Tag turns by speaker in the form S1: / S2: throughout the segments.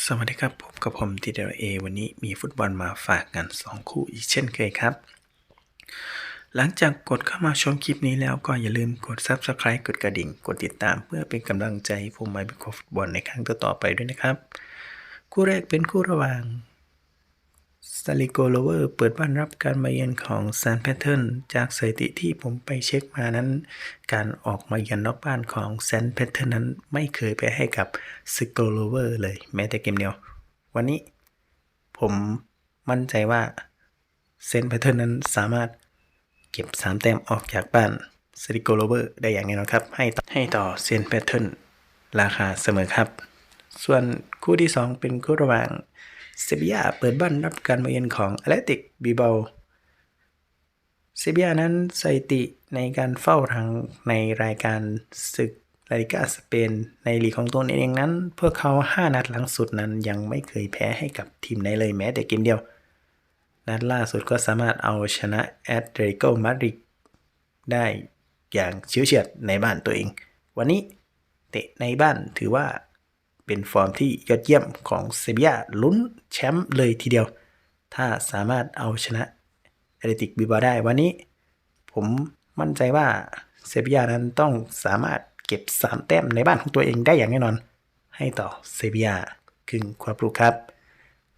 S1: สวัสดีครับพบกับผมทีเดเอวันนี้มีฟุตบอลมาฝากกัน 2 คู่อีกเช่นเคยครับ หลังจากกดเข้ามาชมคลิปนี้แล้วก็อย่าลืมกด Subscribe กดกระดิ่ง กดติดตามเพื่อเป็นกำลังใจให้ผมมาเป็นโคฟุตบอลในครั้งต่อๆไปด้วยนะครับ คู่แรกเป็นคู่ระหว่าง ซาลิโกโลเวอร์เปิดบ้านรับการมาเยือนของซานแพทเทิร์นจากสถิติที่ผมไปเช็คมานั้น การออกมาเยือนนอกบ้านของแซนแพทเทิร์นนั้นไม่เคยไปให้กับซาลิโกโลเวอร์เลยแม้แต่เกมเดียว วันนี้ผมมั่นใจว่าเซนแพทเทิร์นนั้นสามารถเก็บ 3 แต้มออกจากบ้านซาลิโกโลเวอร์ได้อย่างแน่นอนครับ ให้ต่อให้ต่อเซนแพทเทิร์นราคาเสมอครับ ส่วนคู่ที่ 2 เป็นคู่ระหว่างเซบียาเปิดบ้านรับการมาเยือนของอ t เลติกบิเบาเซบียานั้นสถิติในการเฝ้าทางในรายการศึกลาลิกาสเปนในลีกของตัวเองนั้น พวกเขา 5 นัดหลังสุดนั้นยังไม่เคยแพ้ให้กับทีมไหนเลยแม้แต่เกมเดียว นัดล่าสุดก็สามารถเอาชนะแอตเลติโกมาดริดได้อย่างเฉียวเฉียดในบ้านตัวเอง วันนี้เตะในบ้านถือว่า เป็นฟอร์มที่ยอดเยี่ยมของเซบียาลุ้นแชมป์เลยทีเดียว ถ้าสามารถเอาชนะเอเลติกบิบาได้วันนี้ ผมมั่นใจว่าเซบียานั้นต้องสามารถเก็บ 3 แต้มในบ้านของตัวเองได้อย่างแน่นอน ให้ต่อเซบียาครึ่งความรู้ครับ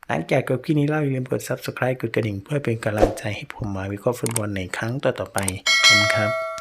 S1: หลังจากจบคลิปนี้แล้วอย่าลืมกด subscribe กดกระดิ่งเพื่อเป็นกำลังใจให้ผมมาวิเคราะห์ฟุตบอลในครั้งต่อๆไปขอบคุณครับ